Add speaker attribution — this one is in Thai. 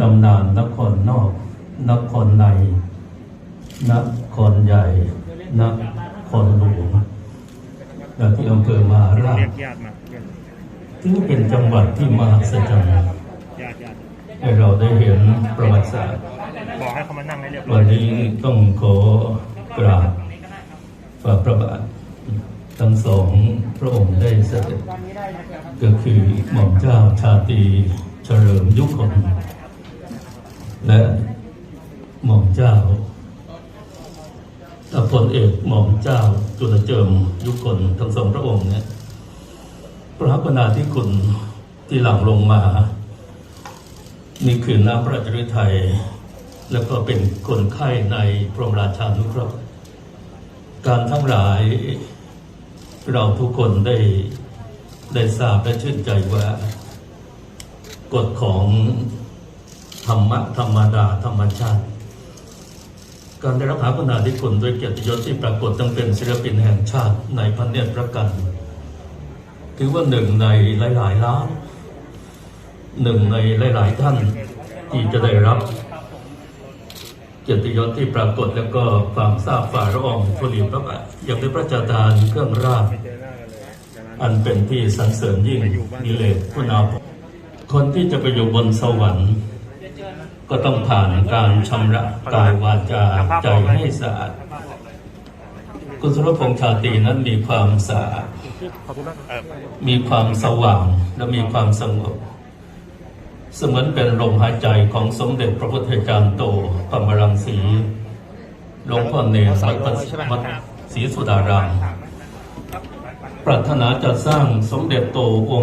Speaker 1: ตำนานนครนอกนครในนครใหญ่นครหลวงและที่อำเภอมหาราช
Speaker 2: เรียกญาติมาเรียก
Speaker 1: ถือเป็นจังหวัดที่มหัศจรรย์
Speaker 2: ญาติญาติ
Speaker 1: ให้เราได้เห็นประวัติศาสตร์
Speaker 2: บอกให้เขามานั่งให้เรียบร้อ
Speaker 1: วั
Speaker 2: ย
Speaker 1: นนี้ต้องขอกราบฝ่าพระบาททั้งสองพระองค์ได้เสด็จก็คือหม่อมเจ้าชาตรีเฉลิมยุคน และหม่อมเจ้าพลเอกหม่อมเจ้าจุลเจิมยุคนทั้งสองพระองค์เนี่ยพระพนาธิคุณที่หลั่งลงมานี่คือน้ำพระราชฤทัยแล้วก็เป็นคนไข้ในพระบรมราชานุเคราะห์การทั้งหลายเราทุกคนได้ได้ทราบและชื่นใจว่ากฎของ รรมะธรรมดาธรรมชาติ การได้รับหาคุณาธิคุณด้วยเกียรติยศที่ปรากฏต้งเป็นศิลปินแห่งชาติในพันเนตรประกันถือว่าหนึ่งในหลายๆล้านหนึ่งในหลาย ๆ ท่านที่จะได้รับเกียรติยศที่ปรากฏแล้วก็ความทราบฝ่าละองธุลีพระบาทยังได้พระราชทานเครื่องราช
Speaker 2: อันเป็
Speaker 1: นที่สรรเสริญยิ่งนิเลศคุณาภคนที่จะไปอยู่บนสวรรค์ ก็ต้องผ่านการชำระกายวาจาใจให้สะอาดคุณสุรพงษ์ชาตรีนั้นมีความสะอาดมีความสว่างและมีความสงบ เสมือนเป็นลมหายใจของสมเด็จพระพุทธจารย์โตพระมรังสีหลวงพ่อเนรวัดวัดศรีสุดารามปรารถนาจะสร้างสมเด็จโตองค์